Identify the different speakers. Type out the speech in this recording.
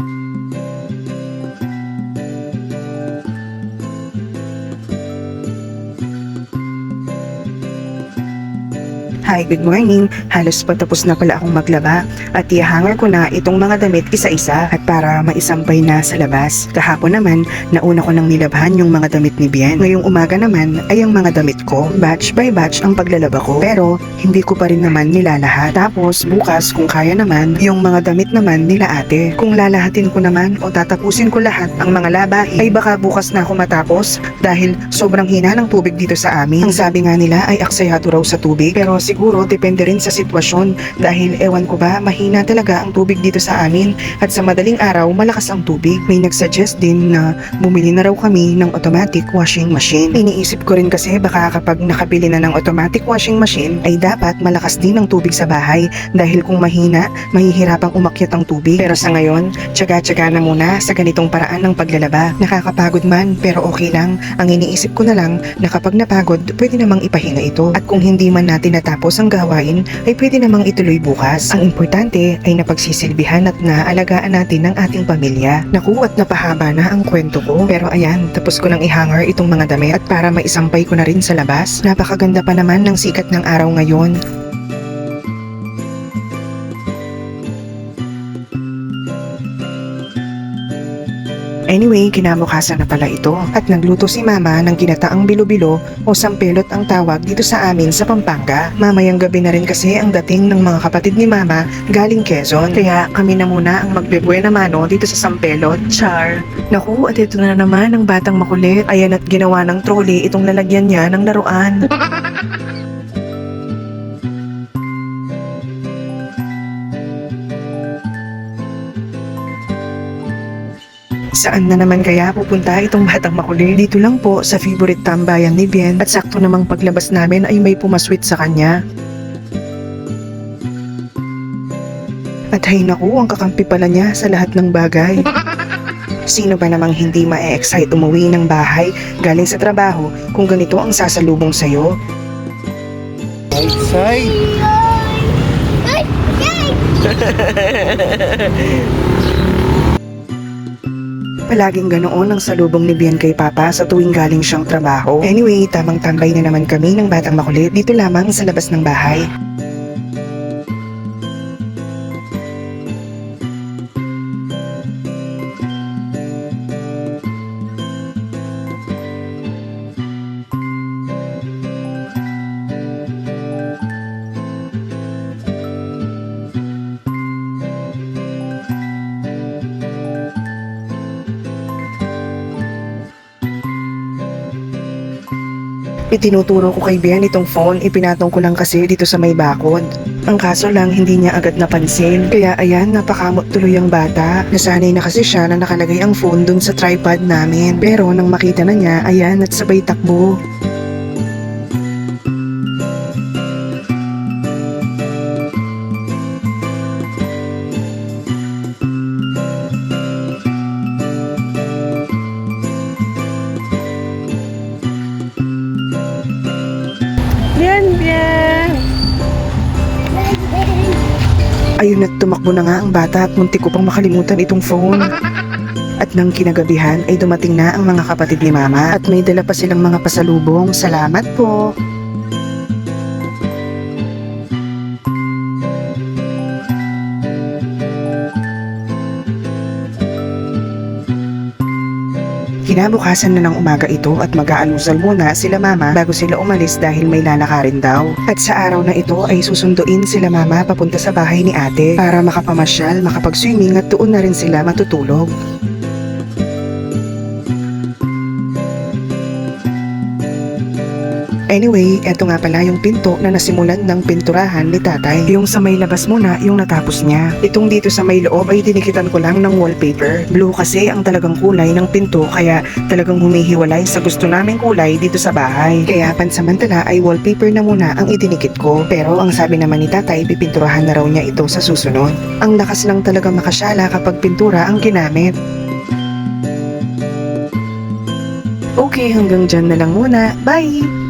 Speaker 1: thank you Hi, good morning. Halos patapos na pala akong maglaba at ihanger ko na itong mga damit isa-isa at para maisampay na sa labas. Kahapon naman, nauna ko nang nilabhan yung mga damit ni Bien. Ngayong umaga naman ay ang mga damit ko. Batch by batch ang paglalaba ko. Pero hindi ko pa rin naman nilalahat. Tapos bukas kung kaya naman, yung mga damit naman nila ate. Kung lalahatin ko naman o tatapusin ko lahat ang mga labahin, ay baka bukas na ako matapos dahil sobrang hina ng tubig dito sa amin. Ang sabi nga nila ay aksayado raw sa tubig pero siguro depende rin sa sitwasyon dahil ewan ko ba mahina talaga ang tubig dito sa amin at sa madaling araw malakas ang tubig. May nagsuggest din na bumili na raw kami ng automatic washing machine. Iniisip ko rin kasi baka kapag nakabili na ng automatic washing machine ay dapat malakas din ang tubig sa bahay dahil kung mahina mahihirapang umakyat ang tubig. Pero sa ngayon, tsaga-tsaga na muna sa ganitong paraan ng paglalaba. Nakakapagod man pero okay lang. Ang iniisip ko na lang na kapag napagod, pwede namang ipahinga ito. At kung hindi man natin natapos ang gawain, ay pwede namang ituloy bukas. Ang importante ay napagsisilbihan at naalagaan natin ng ating pamilya. Naku at napahaba na ang kwento ko. Pero ayan, tapos ko nang ihanger itong mga damit at para maisampay ko na rin sa labas. Napakaganda pa naman ng sikat ng araw ngayon. Anyway, kinabukasan na pala ito at nagluto si mama ng ginataang bilo-bilo o sampelot ang tawag dito sa amin sa Pampanga. Mamayang gabi na rin kasi ang dating ng mga kapatid ni mama galing Quezon. Kaya kami na muna ang magbebuwe na mano dito sa sampelot. Char! Naku, at ito na naman ang batang makulit. Ayan at ginawa ng trolley itong lalagyan niya ng laruan. Saan na naman kaya pupunta itong batang makulit? Dito lang po sa favorite tambayan ni Bien at sakto namang paglabas namin ay may pumaswit sa kanya. At hay naku, ang kakampi pala niya sa lahat ng bagay. Sino ba namang hindi ma-excite umuwi ng bahay galing sa trabaho kung ganito ang sasalubong sa'yo?
Speaker 2: Outside.
Speaker 1: Palaging ganoon ang salubong ni Bian kay Papa sa tuwing galing siyang trabaho. Anyway, tamang tambay na naman kami ng batang makulit dito lamang sa labas ng bahay. Itinuturo ko kay Bian itong phone, ipinatong ko lang kasi dito sa may bakod. Ang kaso lang, hindi niya agad napansin. Kaya ayan, napakamot tuloy ang bata. Nasanay na kasi siya na nakalagay ang phone dun sa tripod namin. Pero nang makita na niya, ayan, at sabay takbo. Ayun at tumakbo na nga ang bata at muntik ko pang makalimutan itong phone. At nang kinagabihan ay dumating na ang mga kapatid ni Mama at may dala pa silang mga pasalubong. Salamat po! Kinabukasan na ng umaga ito at mag-aalusal muna sila mama bago sila umalis dahil may lalakarin daw. At sa araw na ito ay susunduin sila mama papunta sa bahay ni ate para makapamasyal, makapag-swimming at doon na rin sila matutulog. Anyway, eto nga pala yung pinto na nasimulan ng pinturahan ni tatay. Yung sa may labas muna, yung natapos niya. Itong dito sa may loob ay dinikitan ko lang ng wallpaper. Blue kasi ang talagang kulay ng pinto kaya talagang humihiwalay sa gusto naming kulay dito sa bahay. Kaya pansamantala ay wallpaper na muna ang idinikit ko. Pero ang sabi naman ni tatay, pipinturahan na raw niya ito sa susunod. Ang lakas lang talaga makasyala kapag pintura ang ginamit. Okay, hanggang dyan na lang muna. Bye!